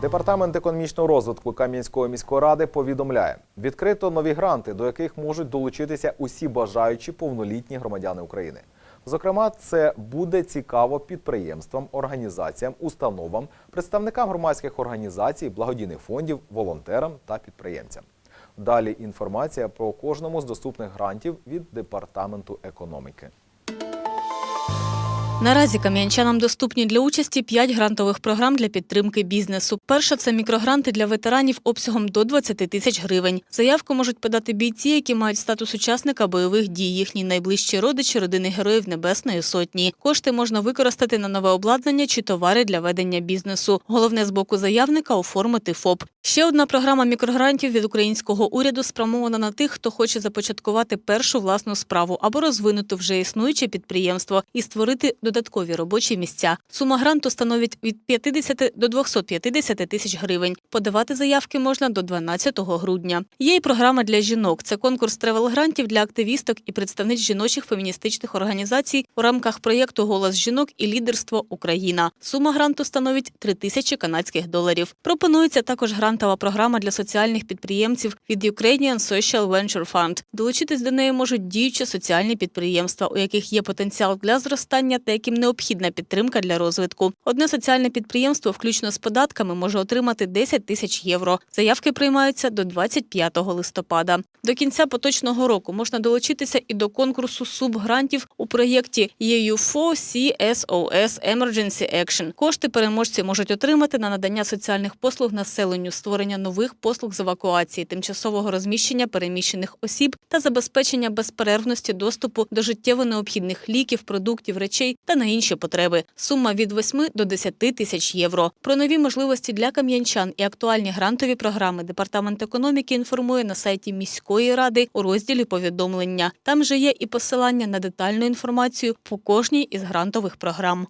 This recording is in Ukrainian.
Департамент економічного розвитку Кам'янської міської ради повідомляє, відкрито нові гранти, до яких можуть долучитися усі бажаючі повнолітні громадяни України. Зокрема, це буде цікаво підприємствам, організаціям, установам, представникам громадських організацій, благодійних фондів, волонтерам та підприємцям. Далі інформація про кожному з доступних грантів від департаменту економіки. Наразі кам'янчанам доступні для участі 5 грантових програм для підтримки бізнесу. Перша це мікрогранти для ветеранів обсягом до 20 тисяч гривень. Заявку можуть подати бійці, які мають статус учасника бойових дій, їхні найближчі родичі родини героїв Небесної Сотні. Кошти можна використати на нове обладнання чи товари для ведення бізнесу. Головне з боку заявника оформити ФОП. Ще одна програма мікрогрантів від українського уряду спрямована на тих, хто хоче започаткувати першу власну справу або розвинути вже існуюче підприємство і створити додаткові робочі місця. Сума гранту становить від 50 до 250 тисяч гривень. Подавати заявки можна до 12 грудня. Є й програма для жінок. Це конкурс тревел-грантів для активісток і представниць жіночих феміністичних організацій у рамках проєкту Голос жінок і лідерство Україна. Сума гранту становить 3 тисячі канадських доларів. Пропонується також грантова програма для соціальних підприємців від Ukrainian Social Venture Fund. Долучитись до неї можуть діючі соціальні підприємства, у яких є потенціал для зростання та яким необхідна підтримка для розвитку. Одне соціальне підприємство, включно з податками, може отримати 10 тисяч євро. Заявки приймаються до 25 листопада. До кінця поточного року можна долучитися і до конкурсу субгрантів у проєкті EU4 CSOS Emergency Action. Кошти переможці можуть отримати на надання соціальних послуг населенню, створення нових послуг з евакуації, тимчасового розміщення переміщених осіб та забезпечення безперервності доступу до життєво необхідних ліків, продуктів, речей та на інші потреби. Сума від 8 до 10 тисяч євро. Про нові можливості для кам'янчан і актуальні грантові програми Департамент економіки інформує на сайті міської ради у розділі повідомлення. Там же є і посилання на детальну інформацію по кожній із грантових програм.